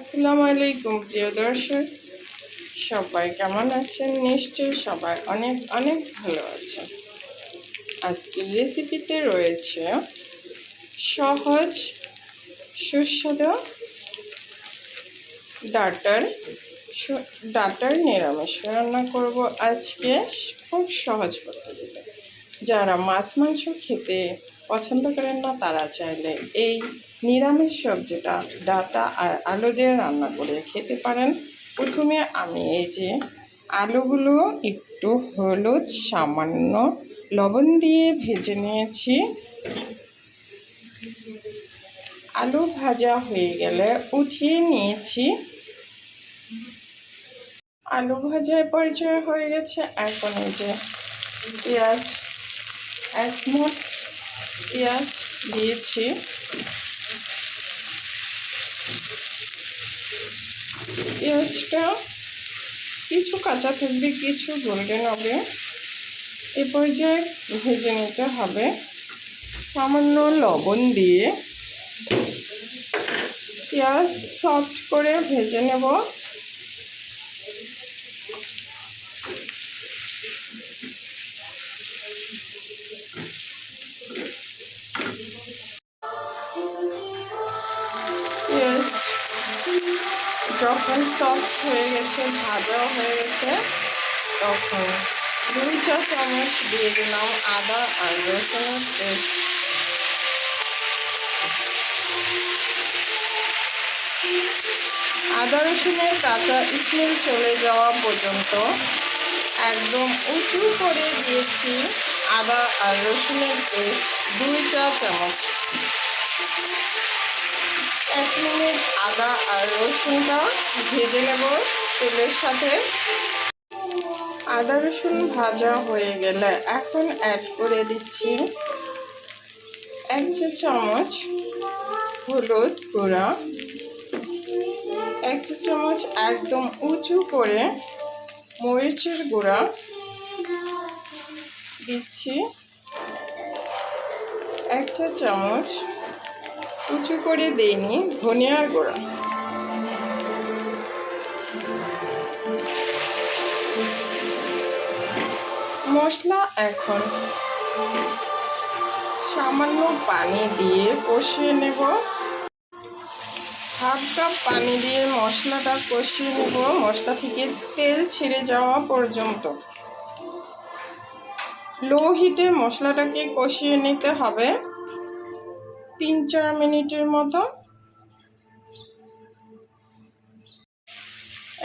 আসসালামু আলাইকুম, প্রিয় দর্শক। সবাই কেমন আছেন? নিশ্চয়ই সবাই অনেক অনেক ভালো আছেন। আজকের রেসিপিতে রয়েছে সহজ, সুস্বাদু ডাটার ডাটার নিরামিষ রান্না করব আজকে খুব সহজ পদ্ধতিতে। যারা মাছ, মাংস খেতে পছন্দ করেন না, তারা চাইলে এই নিরামিষ সবজিটা, ডাটা আর আলু দিয়ে রান্না করে খেতে পারেন। প্রথমে আমি এই যে আলুগুলো একটু হলুদ, সামান্য লবণ দিয়ে ভেজে নিয়েছি। আলু ভাজা হয়ে গেলে উঠিয়ে নিয়েছি। আলু ভাজায় পরিচয় হয়ে গেছে। এখন এই যে পেঁয়াজ, এক মুঠ পেঁয়াজ দিয়েছি। পেঁয়াজটা কিছু কাঁচা থাকবে, কিছু গোল্ডেন হবে। এ পর্যায়ে ভেজে নিতে হবে। সামান্য লবণ দিয়ে পেঁয়াজ সফট করে ভেজে নেব। যখন সফট হয়ে গেছে, ভাজাও হয়ে গেছে। তখন দুই চা চামচ দিয়ে দিলাম আদা আর রসুনের পেস্ট। আদা রসুনের কাঁচা স্মেল চলে যাওয়া পর্যন্ত একদম উঁচু করে দিয়েছি আদা আর রসুনের পেস্ট দুই চা চামচ। এক মিনিট আদা আর রসুনটা ভেজে নেব তেলের সাথে। আদা, রসুন ভাজা হয়ে গেলে এখন অ্যাড করে দিচ্ছি এক চা চামচ হলুদ গুঁড়া। এক চা চামচ একদম উঁচু করে মরিচের গুঁড়া দিচ্ছি। এক চা চামচ উঁচু করে দিইনি ধনিয়ার গুঁড়া। মশলা এখন সামান্য পানি দিয়ে কষিয়ে নেব। হাফ কাপ পানি দিয়ে মশলাটা কষিয়ে নেব, মশলা থেকে তেল ছেড়ে যাওয়া পর্যন্ত। লো হিটে মশলাটাকে কষিয়ে নিতে হবে। তিন চার মিনিটের মতো।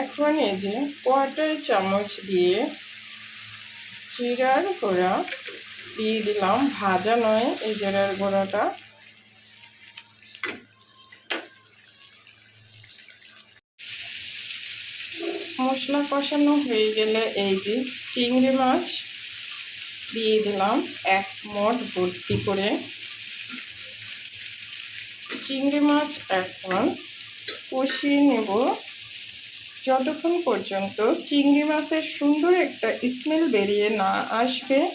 এখন এই যে কোয়াটার চামচ দিয়ে জিরার গুঁড়া দিয়ে দিলাম। ভাজা নয়, এই জিরার গুঁড়াটা। মশলা কষানো হয়ে গেলে এই যে চিংড়ি মাছ দিয়ে দিলাম। এক মোট ভর্তি করে চিংড়ি মাছ এখন কষিয়ে নেব। যতক্ষণ পর্যন্ত চিংড়ি মাছের সুন্দর একটা স্মেল বেরিয়ে না আসবে,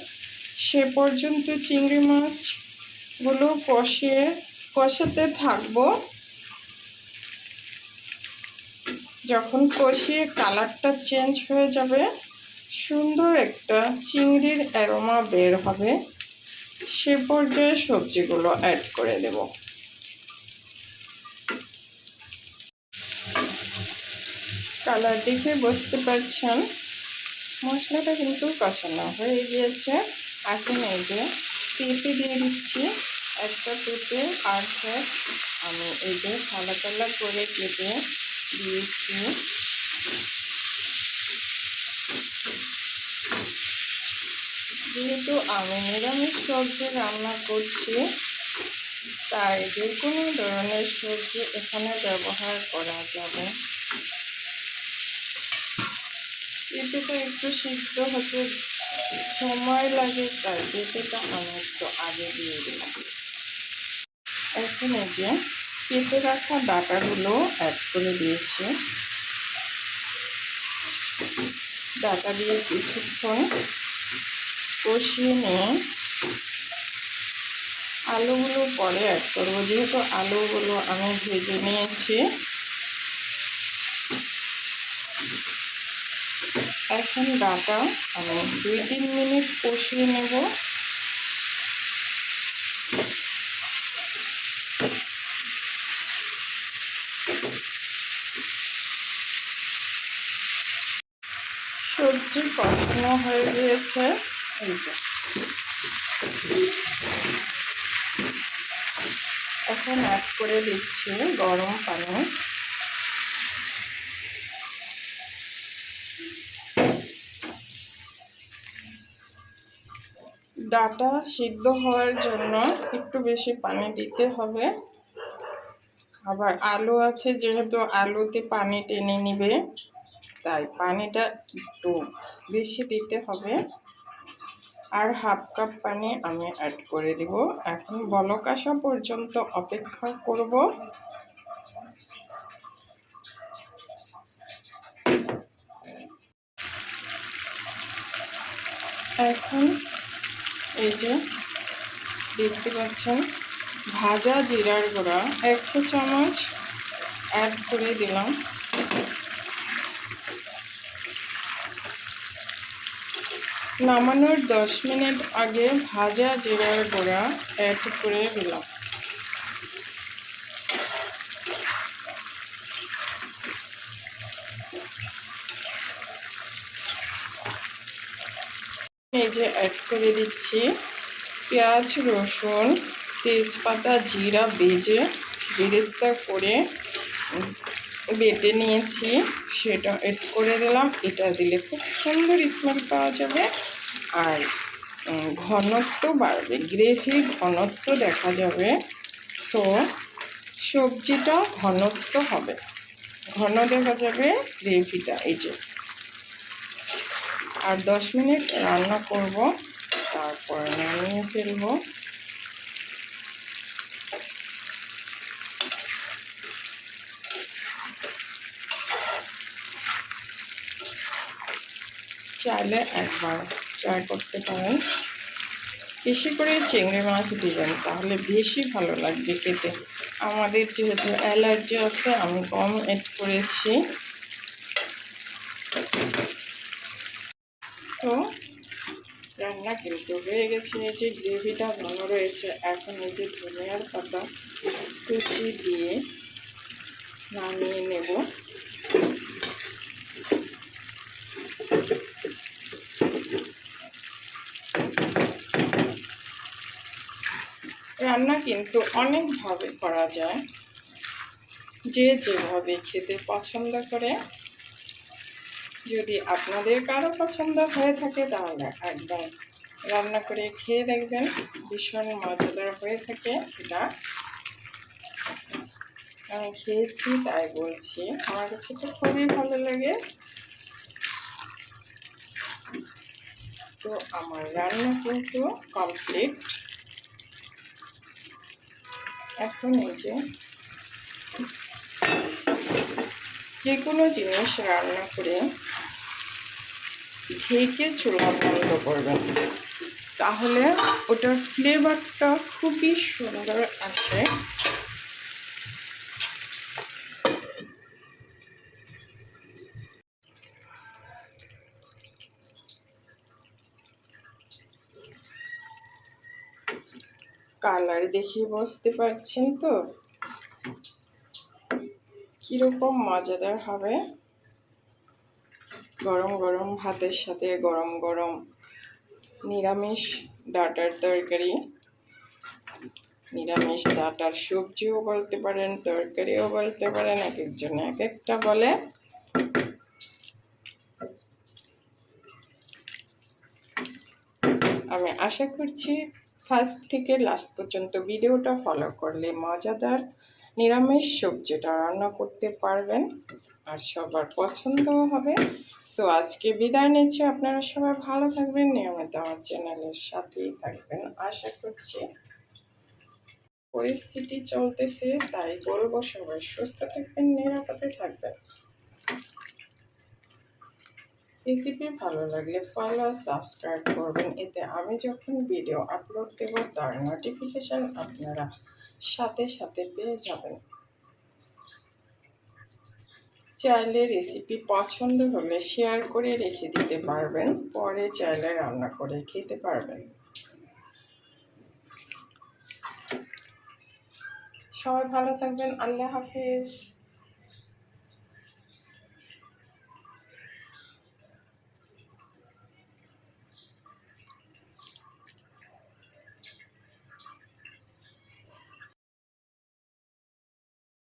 সে পর্যন্ত চিংড়ি মাছগুলো কষিয়ে, কষাতে থাকব। যখন কষিয়ে কালারটা চেঞ্জ হয়ে যাবে, সুন্দর একটা চিংড়ির অ্যারোমা বের হবে। সে পর্যায়ে সবজিগুলো অ্যাড করে দেব। কালার দেখে বুঝতে পারছেন। মশলাটা কিন্তু কষানো হয়ে গিয়েছে। এখন এই যে পেঁপে দিয়ে দিচ্ছি। একটা পেঁপে আর আমি এই যে থালা থালা করে কেটে দিয়েছি। যেহেতু আমি নিরামিষ সবজি রান্না করছি, তাই যে কোনো ধরনের সবজি এখানে ব্যবহার করা যাবে। পেঁপেটা একটু সিদ্ধ হতে সময় লাগে, তাই পেঁপেটা আমি একটু আগে দিয়ে দিলাম। এখন এই যে কেটে রাখা ডাটাগুলো অ্যাড করে দিয়েছি। ডাটা দিয়ে কিছুক্ষণ কষিয়ে নিয়ে আলুগুলো পরে অ্যাড করব। যেহেতু আলুগুলো আমি ভেজে নিয়েছি এখন ডাটা আমি দুই তিন মিনিট কষিয়ে নেব। সবজি কষানো হয়ে গিয়েছে। এখন অ্যাড করে দিচ্ছি গরম পানি। ডাটা সিদ্ধ হওয়ার জন্য একটু বেশি পানি দিতে হবে। আবার আলু আছে, যেহেতু আলুতে পানি টেনে নিবে, তাই পানিটা একটু বেশি দিতে হবে। আর হাফ কাপ পানি আমি অ্যাড করে দিব। এখন বলক আসা পর্যন্ত অপেক্ষা করব। এখন এই যে, দেখতে পাচ্ছেন, ভাজা জিরার গুঁড়া এক চামচ অ্যাড করে দিলাম। নামানোর দশ মিনিট আগে ভাজা জিরার গুঁড়া অ্যাড করে দিলাম। এই যে অ্যাড করে দিচ্ছি। পেঁয়াজ, রসুন, তেজপাতা, জিরা বেজে বেরেস্তা করে বেটে নিয়েছি। সেটা এড করে দিলাম। এটা দিলে খুব সুন্দর স্মেল পাওয়া যাবে। আর ঘনত্ব বাড়বে। গ্রেভি ঘনত্ব দেখা যাবে। তো সবজিটা ঘনত্ব হবে। ঘন দেখা যাবে গ্রেভিটা। এই যে আর দশ মিনিট রান্না করব। তারপর নামিয়ে ফেলব। চাইলে একবার ট্রাই করতে পারেন। বেশি করে চিংড়ি মাছ দিবেন, তাহলে বেশি ভালো লাগবে খেতে। আমাদের যেহেতু অ্যালার্জি আছে, আমি কম এড করেছি। সো রান্না কিন্তু হয়ে গেছে, এই যে গ্রেভিটা ঘন রয়েছে। এখন এই যে ধনিয়ার পাতা, কুচি দিয়ে নামিয়ে নেব। রান্না কিন্তু অনেকভাবে করা যায়। যে যেভাবে খেতে পছন্দ করে যদি আপনাদের কারও পছন্দ হয়ে থাকে তাহলে একদম রান্না করে খেয়ে দেখবেন, ভীষণ মজাদার হয়ে থাকে এটা। আমি খেয়েছি, তাই বলছি। আমার কাছে তো খুবই ভালো লাগে। তো আমার রান্না কিন্তু কমপ্লিট এখন এই যে যে কোনো জিনিস রান্না করে ঢেকে চুলা বন্ধ করবেন। তাহলে ওটার ফ্লেভারটা খুবই সুন্দর আসে কালার দেখে বুঝতে পারছেন তো? কীরকম মজাদার হবে? গরম গরম ভাতের সাথে গরম গরম নিরামিষ ডাটার তরকারি। নিরামিষ ডাটার সবজিও বলতে পারেন, তরকারিও বলতে পারেন, এক একজন এক একটা বলে। আমি আশা করছি ফার্স্ট থেকে লাস্ট পর্যন্ত ভিডিওটা ফলো করলে মজাদার নিরামিষ সবজিটা রান্না করতে পারবেন আর সবার পছন্দও হবে। সো আজকে বিদায় নিচ্ছি। আপনারা সবাই ভালো থাকবেন, নিয়মিত আমার চ্যানেলের সাথেই থাকবেন। আশা করছি পরিস্থিতি চলতেছে, তাই বলব সবাই সুস্থ থাকবেন, নিরাপদে থাকবেন। রেসিপি ভালো লাগলে ফলো সাবস্ক্রাইব করবেন। এতে আমি যখন ভিডিও আপলোড দেব, তার নোটিফিকেশান আপনারা সাথে সাথে পেয়ে যাবেন। চাইলে রেসিপি পছন্দ হলে শেয়ার করে রেখে দিতে পারবেন, পরে চাইলে রান্না করে খেতে পারবেন। সবাই ভালো থাকবেন, আল্লাহ হাফিজ।